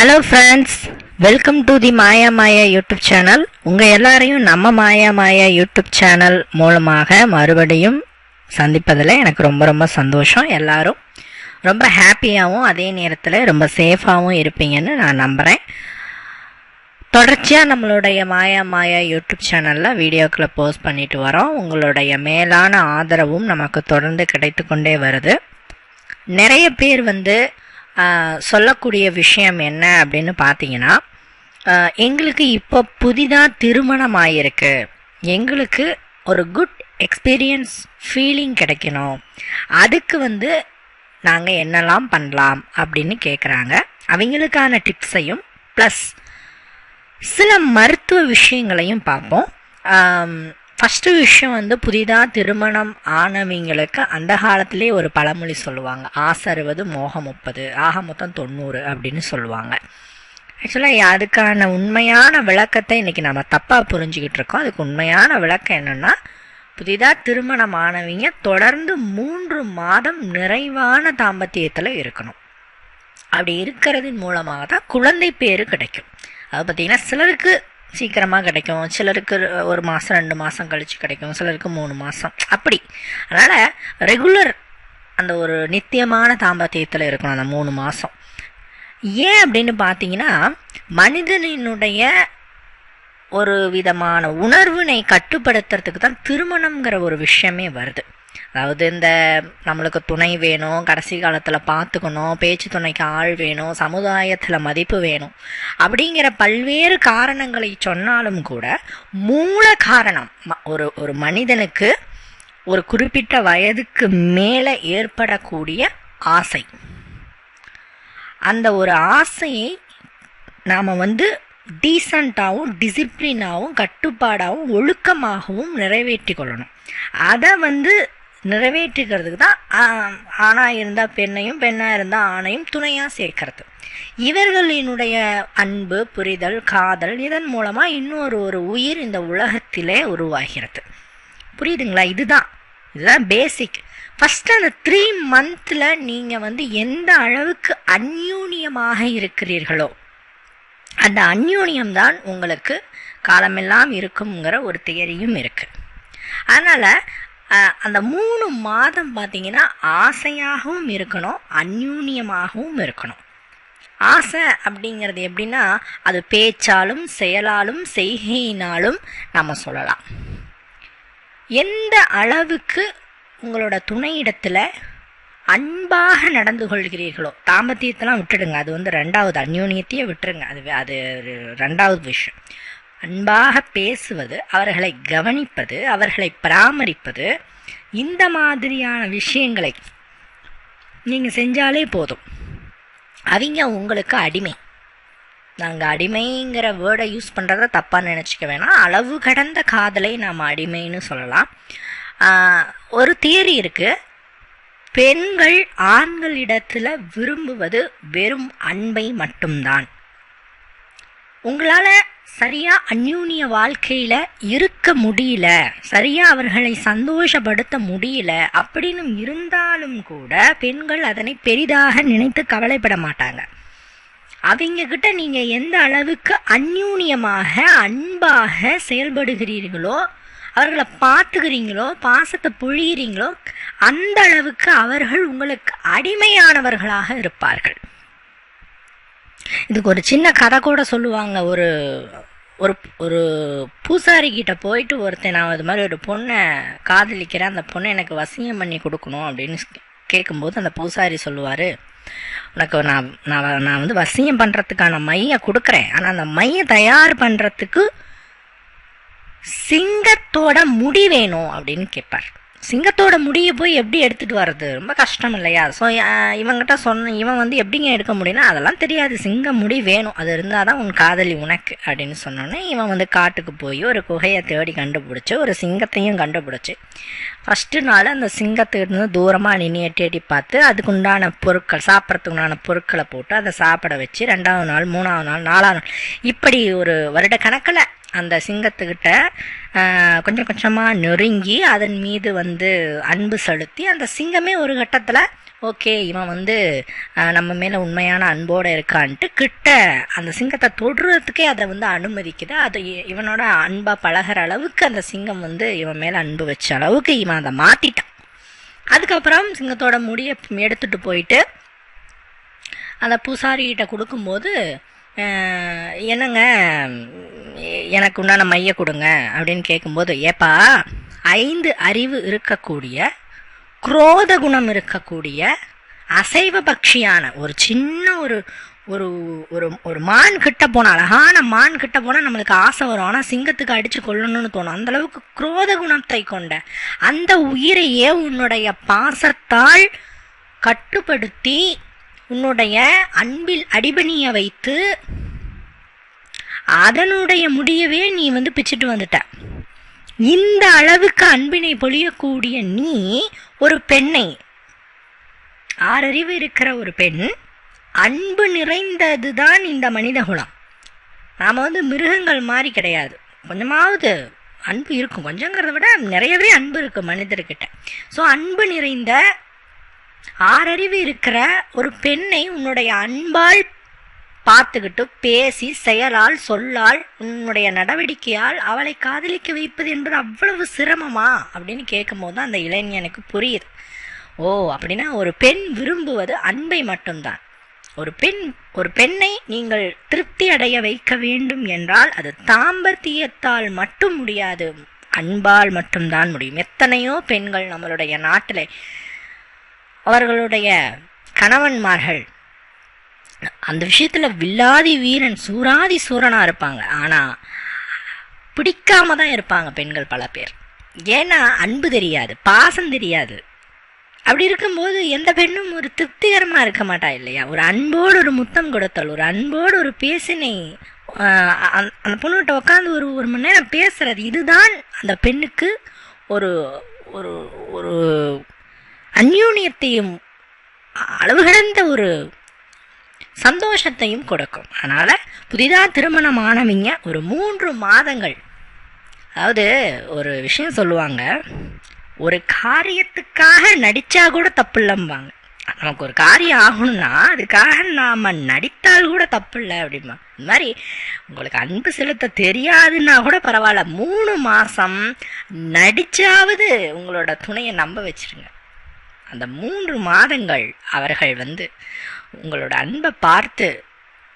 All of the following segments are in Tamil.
Hello friends welcome to the Maya Maya YouTube channel உங்கள் எல்லாரையும் நம்ம மாயா மாயா யூடியூப் சேனல் மூலமாக மறுபடியும் சந்திப்பதில் எனக்கு ரொம்ப ரொம்ப சந்தோஷம். எல்லாரும் ரொம்ப ஹாப்பியாகவும் அதே நேரத்தில் ரொம்ப சேஃபாகவும் இருப்பீங்கன்னு நான் நம்புகிறேன் தொடர்ச்சியாக நம்மளுடைய மாயா மாயா யூடியூப் சேனலில் வீடியோக்களை போஸ்ட் பண்ணிட்டு வரோம். உங்களுடைய மேலான ஆதரவும் நமக்கு தொடர்ந்து கிடைத்து கொண்டே வருது. நிறைய பேர் வந்து சொல்லக்கூடிய விஷயம் என்ன அப்படின்னு பார்த்தீங்கன்னா எங்களுக்கு இப்போ புதிதாக திருமணம் ஆகிருக்கு எங்களுக்கு ஒரு குட் எக்ஸ்பீரியன்ஸ் ஃபீலிங் கிடைக்கணும். அதுக்கு வந்து நாங்கள் என்னெல்லாம் பண்ணலாம் அப்படின்னு கேட்குறாங்க அவங்களுக்கான டிப்ஸையும் ப்ளஸ் சில மருத்துவ விஷயங்களையும் பார்ப்போம் ஃபஸ்ட்டு விஷயம் வந்து புதிதாக திருமணம் ஆனவங்களுக்கு அந்த காலத்திலே ஒரு பழமொழி சொல்லுவாங்க. ஆசை அறுபது மோகம் முப்பது. ஆக மொத்தம் தொண்ணூறு அப்படின்னு சொல்லுவாங்க. ஆக்சுவலாக அதுக்கான உண்மையான விளக்கத்தை இன்றைக்கி நம்ம தப்பாக புரிஞ்சுக்கிட்டு இருக்கோம். அதுக்கு உண்மையான விளக்கம் என்னென்னா புதிதாக திருமணம் ஆனவங்க தொடர்ந்து மூன்று மாதம் நிறைவான தாம்பத்தியத்தில் இருக்கணும். அப்படி இருக்கிறதின் மூலமாக தான் குழந்தை பேர் கிடைக்கும். அது பார்த்தீங்கன்னா சிலருக்கு சீக்கிரமாக கிடைக்கும். சிலருக்கு ஒரு மாதம் ரெண்டு மாதம் கழித்து கிடைக்கும். சிலருக்கு மூணு மாதம் அப்படி. அதனால் ரெகுலர் அந்த ஒரு நித்தியமான தாம்பத்தியத்தில் இருக்கணும் அந்த மூணு மாதம் ஏன் அப்படின்னு பார்த்தீங்கன்னா மனிதனினுடைய ஒரு விதமான உணர்வினை கட்டுப்படுத்துறதுக்கு தான் திருமணம்ங்கிற ஒரு விஷயமே வருது. அதாவது இந்த நம்மளுக்கு துணை வேணும் கடைசி காலத்தில் பார்த்துக்கணும் பேச்சு துணைக்கு ஆள் வேணும் சமுதாயத்தில் மதிப்பு வேணும். அப்படிங்கிற பல்வேறு காரணங்களை சொன்னாலும் கூட மூல காரணம் ம- ஒரு ஒரு மனிதனுக்கு ஒரு குறிப்பிட்ட வயதுக்கு மேலே ஏற்படக்கூடிய ஆசை. அந்த ஒரு ஆசையை நாம் வந்து டீசண்டாகவும் டிசிப்ளினாகவும் கட்டுப்பாடாகவும் ஒழுக்கமாகவும் நிறைவேற்றி கொள்ளணும். அதை வந்து நிறைவேற்றிக்கிறதுக்கு தான் ஆணாக இருந்தால் பெண்ணையும் பெண்ணாக இருந்தால் ஆணையும் துணையாக சேர்க்கறது. இவர்களினுடைய அன்பு புரிதல் காதல் இதன் மூலமாக இன்னொரு ஒரு உயிர் இந்த உலகத்திலே உருவாகிறது. புரியுதுங்களா? இதுதான். இதுதான் பேசிக் ஃபஸ்ட்டு அந்த த்ரீ மந்தில் நீங்கள் வந்து எந்த அளவுக்கு அந்யூன்யமாக இருக்கிறீர்களோ அந்த அந்யோன்யம் தான் உங்களுக்கு காலமெல்லாம் இருக்குங்கிற ஒரு தியரியும் இருக்குது அதனால் அந்த மூணு மாதம் பார்த்தீங்கன்னா ஆசையாகவும் இருக்கணும் அந்யூன்யமாகவும் இருக்கணும். ஆசை அப்படிங்கிறது எப்படின்னா அது பேச்சாலும் செயலாலும் செய்கையினாலும் நம்ம சொல்லலாம். எந்த அளவுக்கு உங்களோட துணையிடத்தில் அன்பாக நடந்து கொள்கிறீர்களோ தாம்பத்தியத்தெல்லாம் விட்டுடுங்க. அது வந்து ரெண்டாவது அந்யோன்யத்தையே விட்டுருங்க. அது அது ஒரு ரெண்டாவது விஷயம். அன்பாக பேசுவது அவர்களை கவனிப்பது அவர்களை பராமரிப்பது இந்த மாதிரியான விஷயங்களை நீங்கள் செஞ்சாலே போதும். அவங்க உங்களுக்கு அடிமை. நாங்கள் அடிமைங்கிற வேர்டை யூஸ் பண்ணுறத தப்பாக நினச்சிக்க வேணாம். அளவு கடந்த காதலை நாம் அடிமைன்னு சொல்லலாம். ஒரு தியரி இருக்குது பெண்கள் ஆண்களிடத்தில் விரும்புவது வெறும் அன்பை மட்டும்தான். உங்களால் சரியா அந்யூன்ய வாழ்க்கையில இருக்க முடியல சரியா அவர்களை சந்தோஷப்படுத்த முடியல அப்படின்னு இருந்தாலும் கூட பெண்கள் அதனை பெரிதாக நினைத்து கவலைப்பட மாட்டாங்க. அவங்க கிட்ட நீங்க எந்த அளவுக்கு அந்யூன்யமாக அன்பாக செயல்படுகிறீர்களோ அவர்களை பார்த்துக்கிறீங்களோ பாசத்தை பொழிகிறீங்களோ அந்த அளவுக்கு அவர்கள் உங்களுக்கு அடிமையானவர்களாக இருப்பார்கள். இதுக்கு ஒரு சின்ன கதை கூட சொல்லுவாங்க. ஒரு ஒரு ஒரு பூசாரி கிட்ட போயிட்டு ஒருத்தன் நான் அது மாதிரி ஒரு பொண்ணை காதலிக்கிறேன். அந்த பொண்ணை எனக்கு வசியம் பண்ணி கொடுக்கணும். அப்படின்னு கேட்கும்போது அந்த பூசாரி சொல்லுவார் உனக்கு நான் நான் நான் வந்து வசியம் பண்ணுறதுக்கான மையை கொடுக்குறேன். ஆனால் அந்த மையை தயார் பண்ணுறதுக்கு சிங்கத்தோட முடி வேணும். அப்படின்னு கேட்பார் சிங்கத்தோட முடியை போய் எப்படி எடுத்துகிட்டு வர்றது? ரொம்ப கஷ்டம் இல்லையா? ஸோ இவங்கிட்ட சொன்ன இவன் வந்து எப்படிங்க எடுக்க முடியும்னா அதெல்லாம் தெரியாது. சிங்க முடி வேணும். அது இருந்தால் தான் உன் காதலி உனக்கு அப்படின்னு சொன்னோன்னே இவன் வந்து காட்டுக்கு போய் ஒரு குகையை தேடி கண்டுபிடிச்சி ஒரு சிங்கத்தையும் கண்டுபிடிச்சி. ஃபஸ்ட்டு நாள் அந்த சிங்கத்திலிருந்து தூரமாக நின்று எட்டி எட்டி பார்த்து அதுக்கு உண்டான பொருட்கள் சாப்பிட்றதுக்கு உண்டான பொருட்களை போட்டு அதை சாப்பிட வச்சு ரெண்டாவது நாள் மூணாவது நாள் நாலாவது நாள் இப்படி ஒரு வருட கணக்கில் அந்த சிங்கத்துக்கிட்ட கொஞ்சம் கொஞ்சமாக நெருங்கி அதன் மீது வந்து அன்பு செலுத்தி அந்த சிங்கமே ஒரு கட்டத்தில் ஓகே இவன் வந்து நம்ம மேலே உண்மையான அன்போடு இருக்கான்ட்டு கிட்ட அந்த சிங்கத்தை தொடுறதுக்கே அதை வந்து அனுமதிக்குது. அது இவனோட அன்பாக பழகுற அளவுக்கு அந்த சிங்கம் வந்து இவன் மேலே அன்பு வச்ச அளவுக்கு இவன் அதை மாற்றிட்டான் அதுக்கப்புறம் சிங்கத்தோட முடியை எடுத்துட்டு போயிட்டு அந்த பூசாரிகிட்ட கொடுக்கும்போது என்னங்க எனக்கு உண்டான மைய கொடுங்க அப்படின்னு கேட்கும்போது ஏப்பா ஐந்து அறிவு இருக்கக்கூடிய குரோத குணம் இருக்கக்கூடிய அசைவ பக்ஷியான ஒரு சின்ன ஒரு ஒரு ஒரு ஒரு மான் கிட்ட போனால் அழகான மான் கிட்ட போனால் நம்மளுக்கு ஆசை வரும். ஆனால் சிங்கத்துக்கு அடித்து கொள்ளணும்னு தோணும். அந்த அளவுக்கு குரோத குணத்தை கொண்ட அந்த உயிரையே உன்னுடைய பாசத்தால் கட்டுப்படுத்தி உன்னுடைய அன்பில் அடிபணிய வைத்து அதனுடைய முடியவே நீ வந்து பிச்சுட்டு வந்துட்ட. இந்த அளவுக்கு அன்பினை பொழியக்கூடிய நீ ஒரு பெண்ணை. ஆறறிவு இருக்கிற ஒரு பெண் அன்பு நிறைந்தது தான் இந்த மனித குலம். நாம் வந்து மிருகங்கள் மாதிரி கிடையாது. கொஞ்சமாவது அன்பு இருக்கும். கொஞ்சங்கிறத விட நிறையவே அன்பு இருக்கு மனிதர்கிட்ட. ஸோ அன்பு நிறைந்த ஆறறிவு இருக்கிற ஒரு பெண்ணை உன்னுடைய அன்பால் பார்த்துக்கிட்டு பேசி செயலால் சொல்லால் உன்னுடைய நடவடிக்கையால் அவளை காதலிக்க வைப்பது என்பது அவ்வளவு சிரமமா? அப்படின்னு கேட்கும்போது தான் அந்த இளைஞனுக்கு புரியுது. ஓ அப்படின்னா ஒரு பெண் விரும்புவது அன்பை மட்டும்தான். ஒரு பெண் ஒரு பெண்ணை நீங்கள் திருப்தி அடைய வைக்க வேண்டும் என்றால் அது தாம்பத்தியத்தால் மட்டும் முடியாது அன்பால் மட்டும்தான் முடியும். எத்தனையோ பெண்கள் நம்மளுடைய நாட்டில் அவர்களுடைய கணவன்மார்கள் அந்த விஷயத்தில் வில்லாதி வீரன் சூராதி சூரனாக இருப்பாங்க. ஆனால் பிடிக்காம தான் இருப்பாங்க பெண்கள் பல பேர். ஏன்னா அன்பு தெரியாது பாசம் தெரியாது. அப்படி இருக்கும்போது எந்த பெண்ணும் ஒரு திருப்திகரமாக இருக்க மாட்டா இல்லையா? ஒரு அன்போடு ஒரு முத்தம் கொடுத்தல் ஒரு அன்போடு ஒரு பேசினை அந்த அந்த பொண்ணுகிட்ட உட்காந்து ஒரு ஒரு மணி நேரம் பேசுறது இதுதான் அந்த பெண்ணுக்கு ஒரு ஒரு ஒரு அந்யூன்யத்தையும் அளவு கடந்த ஒரு சந்தோஷத்தையும் கொடுக்கும். அதனால் புதிதாக திருமணமானவங்க ஒரு மூன்று மாதங்கள். அதாவது ஒரு விஷயம் சொல்லுவாங்க ஒரு காரியத்துக்காக நடித்தா கூட தப்பு இல்லைம்பாங்க நமக்கு ஒரு காரியம் ஆகணும்னா அதுக்காக நாம் நடித்தால் கூட தப்பு இல்லை அப்படிமா இந்த மாதிரி உங்களுக்கு அன்பு செலுத்த தெரியாதுன்னா கூட பரவாயில்ல. மூணு மாதம் நடிச்சாவது உங்களோட துணையை நம்ப வச்சிருங்க. அந்த மூன்று மாதங்கள் அவர்கள் வந்து உங்களோட அன்பை பார்த்து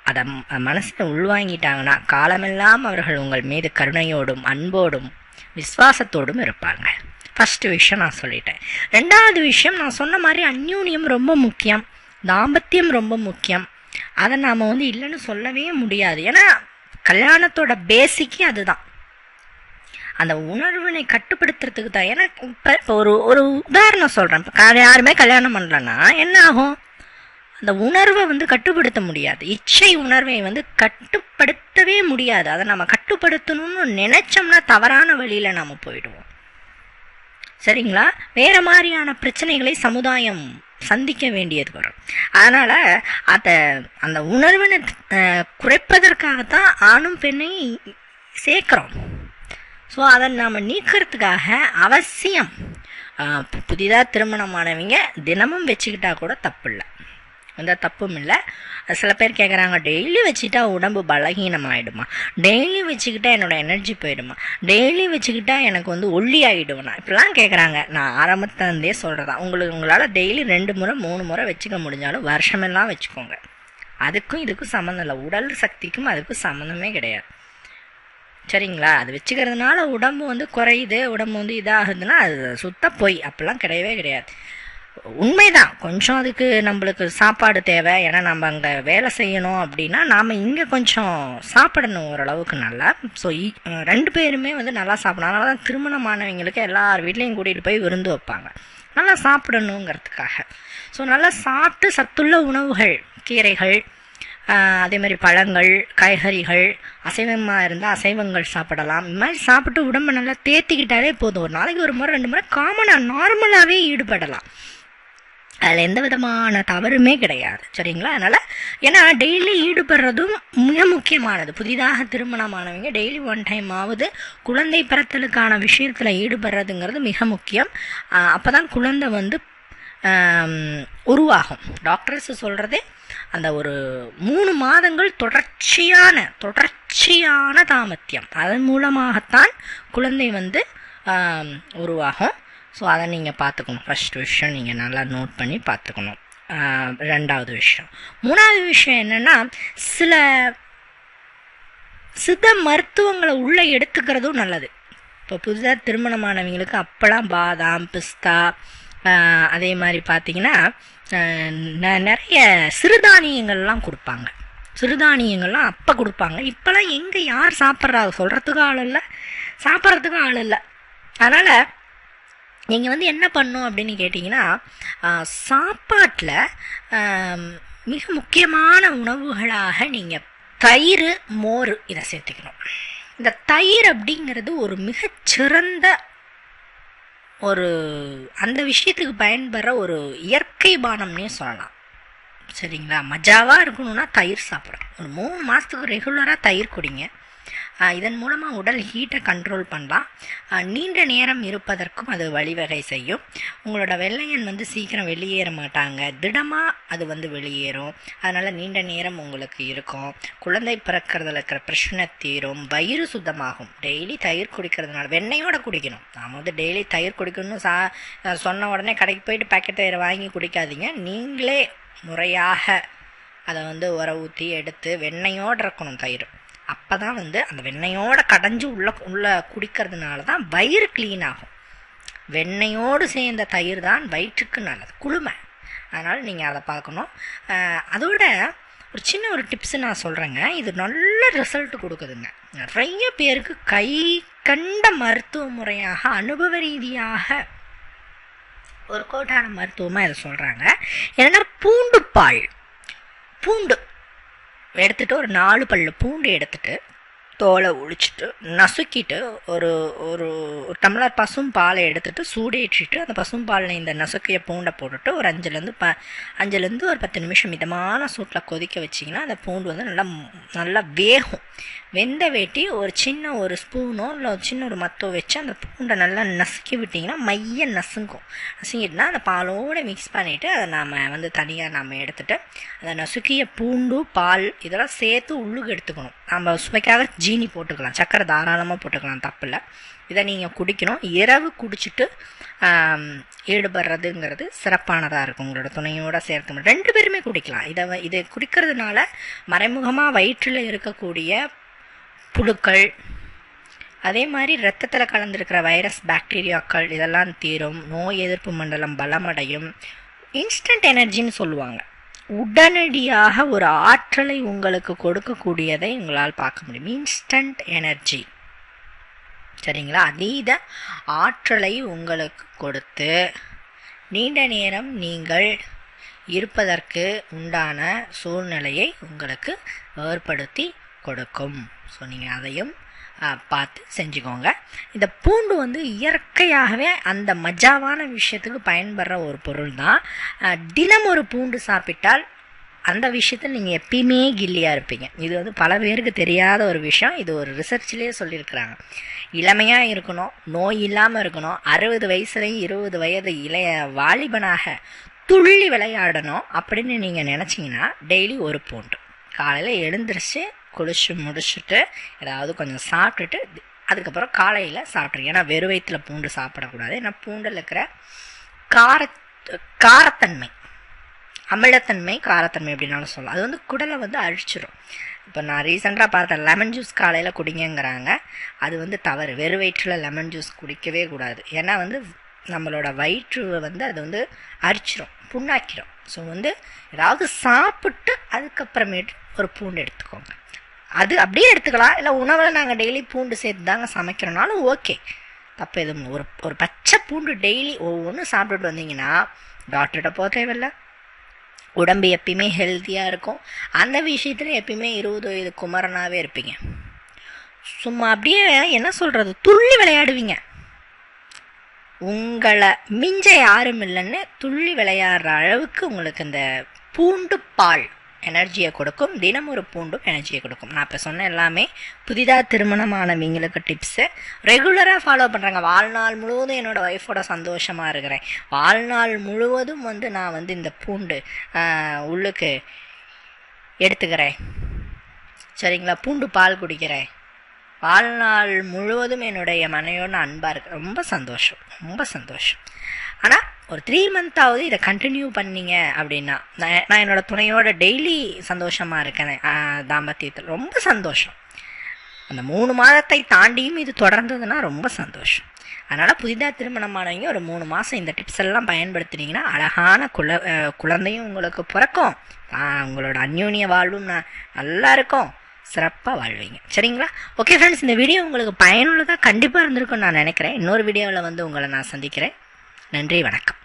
அதை மனசில் உள்வாங்கிட்டாங்கன்னா காலமெல்லாம் அவர்கள் உங்கள் மீது கருணையோடும் அன்போடும் விசுவாசத்தோடும் இருப்பாங்க. ஃபஸ்ட்டு விஷயம் நான் சொல்லிட்டேன். ரெண்டாவது விஷயம் நான் சொன்ன மாதிரி அந்யூன்யம் ரொம்ப முக்கியம். தாம்பத்தியம் ரொம்ப முக்கியம். அதை நாம் வந்து இல்லைன்னு சொல்லவே முடியாது. ஏன்னா கல்யாணத்தோட பேசிக்கே அதுதான். அந்த உணர்வினை கட்டுப்படுத்துறதுக்கு தான். ஏன்னா இப்போ இப்போ ஒரு ஒரு உதாரணம் சொல்கிறேன் இப்போ யாருமே கல்யாணம் பண்ணலன்னா என்ன ஆகும்? அந்த உணர்வை வந்து கட்டுப்படுத்த முடியாது. இச்சை உணர்வை வந்து கட்டுப்படுத்தவே முடியாது. அதை நம்ம கட்டுப்படுத்தணும்னு நினைச்சோம்னா தவறான வழியில் நாம் போயிடுவோம். சரிங்களா? வேறு மாதிரியான பிரச்சனைகளை சமுதாயம் சந்திக்க வேண்டியது வரும். அதனால் அதை அந்த உணர்வினை குறைப்பதற்காகத்தான் ஆணும் பெண்ணையும் சேர்க்குறோம். ஸோ அதை நாம் நீக்கிறதுக்காக அவசியம். புதிதாக திருமணமானவங்க தினமும் வச்சுக்கிட்டா கூட தப்பு இல்லை எந்த தப்பும் இல்லை சில பேர் கேட்குறாங்க டெய்லி வச்சுக்கிட்டா உடம்பு பலகீனமாகிடுமா டெய்லி வச்சுக்கிட்டா என்னோடய எனர்ஜி போயிடுமா? டெய்லி வச்சுக்கிட்டா எனக்கு வந்து ஒல்லி ஆகிடுவேண்ணா இப்படிலாம் கேட்குறாங்க நான் ஆரம்பத்துலேருந்தே சொல்கிறதா உங்களுக்கு உங்களால் டெய்லி ரெண்டு முறை மூணு முறை வச்சுக்க முடிஞ்சாலும் வருஷமெல்லாம் வச்சுக்கோங்க. அதுக்கும் இதுக்கும் சம்மந்தம் இல்லை. உடல் சக்திக்கும் அதுக்கும் சம்மந்தமே கிடையாது. சரிங்களா? அது வச்சுக்கிறதுனால உடம்பு வந்து குறையுது உடம்பு வந்து இதாகுதுன்னா அது சுத்த பொய். அப்படிலாம் கிடையவே கிடையாது. உண்மைதான். கொஞ்சம் அதுக்கு நம்மளுக்கு சாப்பாடு தேவை. ஏன்னா நம்ம அங்கே வேலை செய்யணும் அப்படின்னா நாம் இங்கே கொஞ்சம் சாப்பிடணும் ஓரளவுக்கு நல்லா. ஸோ ரெண்டு பேருமே வந்து நல்லா சாப்பிடணும். அதனால தான் திருமணமானவங்களுக்கு எல்லார் வீட்லேயும் கூட்டிகிட்டு போய் விருந்து வைப்பாங்க. நல்லா சாப்பிடணுங்கிறதுக்காக. ஸோ நல்லா சாப்பிட்டு சத்துள்ள உணவுகள் கீரைகள் அதே மாதிரி பழங்கள் காய்கறிகள் அசைவமாக இருந்தால் அசைவங்கள் சாப்பிடலாம். இந்த மாதிரி சாப்பிட்டு உடம்பை நல்லா தேத்திக்கிட்டாலே போதும். ஒரு நாளைக்கு ஒரு முறை ரெண்டு முறை காமனாக நார்மலாகவே ஈடுபடலாம். அதில் எந்த விதமான தவறுமே கிடையாது. சரிங்களா? அதனால் ஏன்னா டெய்லி ஈடுபடுறதும் மிக முக்கியமானது. புதிதாக திருமணமானவங்க டெய்லி ஒன் டைம் ஆகுது குழந்தை பிறத்தலுக்கான விஷயத்தில் ஈடுபடுறதுங்கிறது மிக முக்கியம். அப்போ தான் குழந்தை வந்து உருவாகும். டாக்டர்ஸ் சொல்கிறதே அந்த ஒரு மூணு மாதங்கள் தொடர்ச்சியான தொடர்ச்சியான தாமத்தியம். அதன் மூலமாகத்தான் குழந்தை வந்து உருவாகும். ஸோ அதை நீங்கள் பார்த்துக்கணும். ஃபஸ்ட் விஷயம் நீங்கள் நல்லா நோட் பண்ணி பார்த்துக்கணும். ரெண்டாவது விஷயம். மூணாவது விஷயம் என்னென்னா சில சித்த மருத்துவங்களை உள்ளே எடுத்துக்கிறதும் நல்லது. இப்போ புதுசாக திருமணமானவங்களுக்கு அப்போலாம் பாதாம் பிஸ்தா அதே மாதிரி பார்த்தீங்கன்னா ந- நிறைய சிறுதானியங்கள்லாம் கொடுப்பாங்க. சிறுதானியங்கள்லாம் அப்போ கொடுப்பாங்க. இப்போலாம் எங்கே யார் சாப்பிட்றா சொல்கிறதுக்கும் ஆள் இல்லை. சாப்பிட்றதுக்கும் ஆள் இல்லை. அதனால் நீங்கள் வந்து என்ன பண்ணும் அப்படின்னு கேட்டிங்கன்னா சாப்பாட்டில் மிக முக்கியமான உணவுகளாக நீங்கள் தயிர் மோர் இதை சேர்த்துக்கணும். இந்த தயிர் அப்படிங்கிறது ஒரு மிகச்சிறந்த ஒரு அந்த விஷயத்துக்கு பயன்பெற ஒரு இயற்கை பானம்னே சொல்லலாம். சரிங்களா? மஜாவாக இருக்கணும்னா தயிர் சாப்பிட்றோம் ஒரு மூணு மாதத்துக்கு ரெகுலராக தயிர் குடிங்க. இதன் மூலமாக உடல் ஹீட்டை கண்ட்ரோல் பண்ணலாம். நீண்ட நேரம் இருப்பதற்கும் அது வழிவகை செய்யும். உங்களோட வெள்ளையன் வந்து சீக்கிரம் வெளியேற மாட்டாங்க. திடமாக அது வந்து வெளியேறும். அதனால் நீண்ட நேரம் உங்களுக்கு இருக்கும். குழந்தை பிறக்கிறதுல இருக்கிற பிரச்சனை தீரும். வயிறு சுத்தமாகும். டெய்லி தயிர் குடிக்கிறதுனால வெண்ணையோட குடிக்கணும். நாம் வந்து டெய்லி தயிர் குடிக்கணும்னு சா சொன்ன உடனே கடைக்கு போயிட்டு பேக்கெட் தயிர் வாங்கி குடிக்காதீங்க. நீங்களே முறையாக அதை வந்து உர ஊற்றி எடுத்து வெண்ணையோடு இருக்கணும் தயிர். அப்போ தான் வந்து அந்த வெண்ணெயோடு கடைஞ்சி உள்ள உள்ளே குடிக்கிறதுனால தான் வயிறு க்ளீன் ஆகும். வெண்ணெயோடு சேர்ந்த தயிர் தான் வயிற்றுக்கு நல்லது குளுமை. அதனால் நீங்கள் அதை பார்க்கணும். அதோட ஒரு சின்ன ஒரு டிப்ஸு நான் சொல்கிறேங்க இது நல்ல ரிசல்ட் கொடுக்குதுங்க. நிறைய பேருக்கு கை கண்ட மருத்துவ முறையாக அனுபவ ரீதியாக ஒரு கோட்டான மருத்துவமாக இதை சொல்கிறாங்க என்னென்னா பூண்டு பால். பூண்டு. எடுத்துகிட்டு ஒரு நாலு பல்லு பூண்டு எடுத்துகிட்டு தோலை ஒழிச்சிட்டு நசுக்கிட்டு ஒரு ஒரு டம்ளர் பசும் பாலை எடுத்துகிட்டு சூடேற்றிட்டு அந்த பசும் பாலில் இந்த நசுக்கிய பூண்டை போட்டுட்டு ஒரு அஞ்சுலேருந்து ப அஞ்சுலேருந்து ஒரு பத்து நிமிஷம் மிதமான சூட்டில் கொதிக்க வச்சிங்கன்னா அந்த பூண்டு வந்து நல்லா நல்லா வேகும். வெந்த வேட்டி ஒரு சின்ன ஒரு ஸ்பூனோ இல்லை ஒரு சின்ன ஒரு மத்தோ வச்சு அந்த பூண்டை நல்லா நசுக்கி விட்டிங்கன்னா மைய நசுங்கும். நசுங்கிட்டுனா அந்த பாலோடு மிக்ஸ் பண்ணிவிட்டு அதை நாம் வந்து தனியாக நாம் எடுத்துட்டு அதை நசுக்கிய பூண்டு பால் இதெல்லாம் சேர்த்து உள்ளுக்கு எடுத்துக்கணும். நம்ம சுவைக்காக ஜீனி போட்டுக்கலாம். சக்கரை தாராளமாக போட்டுக்கலாம் தப்பில்லை இதை நீங்கள் குடிக்கணும். இரவு குடிச்சிட்டு ஈடுபடுறதுங்கிறது சிறப்பானதாக இருக்கும். உங்களோட துணையோட சேர்த்து ரெண்டு பேருமே குடிக்கலாம். இதை இதை குடிக்கிறதுனால மறைமுகமாக வயிற்றில் இருக்கக்கூடிய புழுக்கள் அதே மாதிரி ரத்தத்தில் கலந்துருக்கிற வைரஸ் பாக்டீரியாக்கள் இதெல்லாம் தீரும். நோய் எதிர்ப்பு மண்டலம் பலமடையும். இன்ஸ்டன்ட் எனர்ஜின்னு சொல்லுவாங்க. உடனடியாக ஒரு ஆற்றலை உங்களுக்கு கொடுக்கக்கூடியதை உங்களால் பார்க்க முடியும். இன்ஸ்டன்ட் எனர்ஜி சரிங்களா? அதீத ஆற்றலை உங்களுக்கு கொடுத்து நீண்ட நேரம் நீங்கள் இருப்பதற்கு உண்டான சூழ்நிலையை உங்களுக்கு ஏற்படுத்தி கொடுக்கும். ஸோ நீங்கள் அதையும் பார்த்து செஞ்சுக்கோங்க. இந்த பூண்டு வந்து இயற்கையாகவே அந்த மஜாவான விஷயத்துக்கு பயன்படுற ஒரு பொருள் தான் தினம் ஒரு பூண்டு சாப்பிட்டால் அந்த விஷயத்தில் நீங்கள் எப்பயுமே கில்லியாக இருப்பீங்க. இது வந்து பல பேருக்கு தெரியாத ஒரு விஷயம். இது ஒரு ரிசர்ச்லேயே சொல்லியிருக்கிறாங்க. இளமையாக இருக்கணும் நோய் இல்லாமல் இருக்கணும் அறுபது வயசுலையும் இருபது வயது இளைய வாலிபனாக துள்ளி விளையாடணும் அப்படின்னு நீங்கள் நினச்சிங்கன்னா டெய்லி ஒரு பூண்டு. காலையில் எழுந்திரிச்சு குளிச்சு முடிச்சுட்டு ஏதாவது கொஞ்சம் சாப்பிட்டுட்டு அதுக்கப்புறம் காலையில் சாப்பிட்ருங்க ஏன்னா வெறும் வயிற்றுல பூண்டு சாப்பிடக்கூடாது. ஏன்னா பூண்டில் இருக்கிற கார காரத்தன்மை அமிலத்தன்மை காரத்தன்மை அப்படின்னாலும் சொல்லலாம். அது வந்து குடலை வந்து அழிச்சிடும் இப்போ நான் ரீசெண்டாக பார்த்தேன் லெமன் ஜூஸ் காலையில் குடிங்கங்கிறாங்க. அது வந்து தவறு. வெறும் வயிற்றில் லெமன் ஜூஸ் குடிக்கவே கூடாது. ஏன்னா வந்து நம்மளோட வயிற்று வந்து அது வந்து அரிச்சிரும் புண்ணாக்கிரும். ஸோ வந்து ஏதாவது சாப்பிட்டு அதுக்கப்புறமேட்டு ஒரு பூண்டு எடுத்துக்கோங்க. அது அப்படியே எடுத்துக்கலாம். இல்லை உணவில் நாங்கள் டெய்லி பூண்டு சேர்த்து தாங்க சமைக்கிறோனாலும் ஓகே தப்பு எதுவும் ஒரு ஒரு பச்சை பூண்டு டெய்லி ஒவ்வொன்றும் சாப்பிட்டுட்டு வந்தீங்கன்னா டாக்டர்கிட்ட போக தேவையில்லை. உடம்பு எப்பயுமே ஹெல்த்தியாக இருக்கும். அந்த விஷயத்தில் எப்பயுமே இருபது வயது குமரனாகவே இருப்பீங்க. சும்மா அப்படியே என்ன சொல்கிறது துள்ளி விளையாடுவீங்க. உங்களை மிஞ்ச யாரும் இல்லைன்னு துள்ளி விளையாடுற அளவுக்கு உங்களுக்கு இந்த பூண்டு பால் எனர்ஜியை கொடுக்கும். தினம் ஒரு பூண்டும் எனர்ஜியை கொடுக்கும். நான் இப்போ சொன்ன எல்லாமே புதிதாக திருமணமானவங்களுக்கு டிப்ஸு ரெகுலராக ஃபாலோ பண்ணுறாங்க வாழ்நாள் முழுவதும் என்னோடய ஒய்ஃபோட சந்தோஷமாக இருக்கிறேன். வாழ்நாள் முழுவதும் வந்து நான் வந்து இந்த பூண்டு உள்ளுக்கு எடுத்துக்கிறேன். சரிங்களா? பூண்டு பால் குடிக்கிறேன். வாழ்நாள் முழுவதும் என்னுடைய மனையோட அன்பாக இருக்கு. ரொம்ப சந்தோஷம். ரொம்ப சந்தோஷம். ஆனால் ஒரு த்ரீ மந்த்தாவது இதை கண்டினியூ பண்ணீங்க அப்படின்னா நான் நான் என்னோட துணையோட டெய்லி சந்தோஷமாக இருக்கேன் தாம்பத்தியத்தில். ரொம்ப சந்தோஷம். அந்த மூணு மாதத்தை தாண்டியும் இது தொடர்ந்ததுன்னா ரொம்ப சந்தோஷம். அதனால் புதிதாக திருமணமானவங்க ஒரு மூணு மாதம் இந்த டிப்ஸ் எல்லாம் பயன்படுத்துனீங்கன்னா அழகான குல குழந்தையும் உங்களுக்கு பிறக்கும். உங்களோட அந்யோன்ய வாழ்வும் நான் நல்லா இருக்கும். சிறப்பாக வாழ்வீங்க. சரிங்களா? ஓகே ஃப்ரெண்ட்ஸ் இந்த வீடியோ உங்களுக்கு பயனுள்ளதாக கண்டிப்பாக இருந்திருக்கும்னு நான் நினைக்கிறேன். இன்னொரு வீடியோவில் வந்து உங்களை நான் சந்திக்கிறேன். நன்றி வணக்கம்.